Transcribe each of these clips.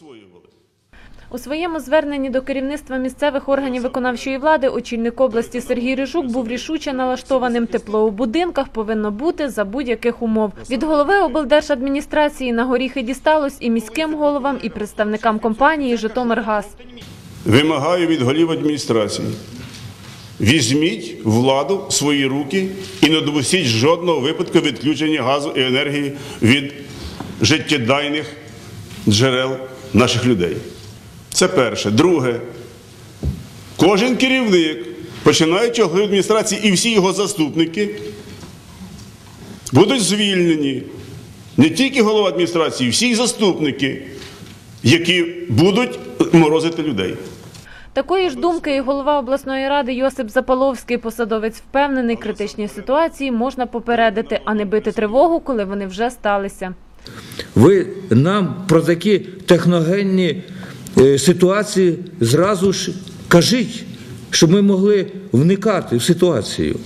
засвоювали. У своєму зверненні до керівництва місцевих органів виконавчої влади очільник області Сергій Рижук був рішуче налаштованим. Тепло у будинках повинно бути за будь-яких умов. Від голови облдержадміністрації на горіхи дісталось і міським головам, і представникам компанії «Житомиргаз». Вимагаю від голів адміністрації. Візьміть владу в свої руки і не допустіть жодного випадку відключення газу і енергії від життєдайних джерел наших людей. Це перше. Друге, кожен керівник, починаючи від адміністрації і всі його заступники, будуть звільнені. Не тільки голова адміністрації, всі заступники, які будуть морозити людей. Такої ж думки і голова обласної ради Йосип Запаловський. Посадовець впевнений, критичні ситуації можна попередити, а не бити тривогу, коли вони вже сталися. Ви нам про такі техногенні е, ситуації зразу ж кажіть, щоб ми могли вникати в ситуацію.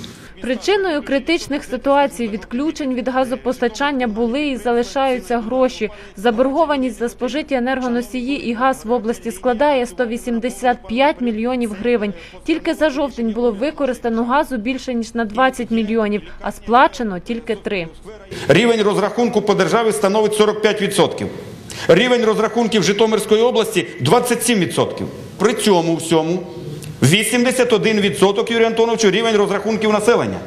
Причиною критичних ситуацій відключень від газопостачання були і залишаються гроші. Заборгованість за спожиті енергоносії і газ в області складає 185 мільйонів гривень. Тільки за жовтень було використано газу більше ніж на 20 мільйонів, а сплачено тільки 3. Рівень розрахунку по державі становить 45%. Рівень розрахунків Житомирської області 27%. При цьому всьому 81% Юрій Антоновичу рівень розрахунків населення.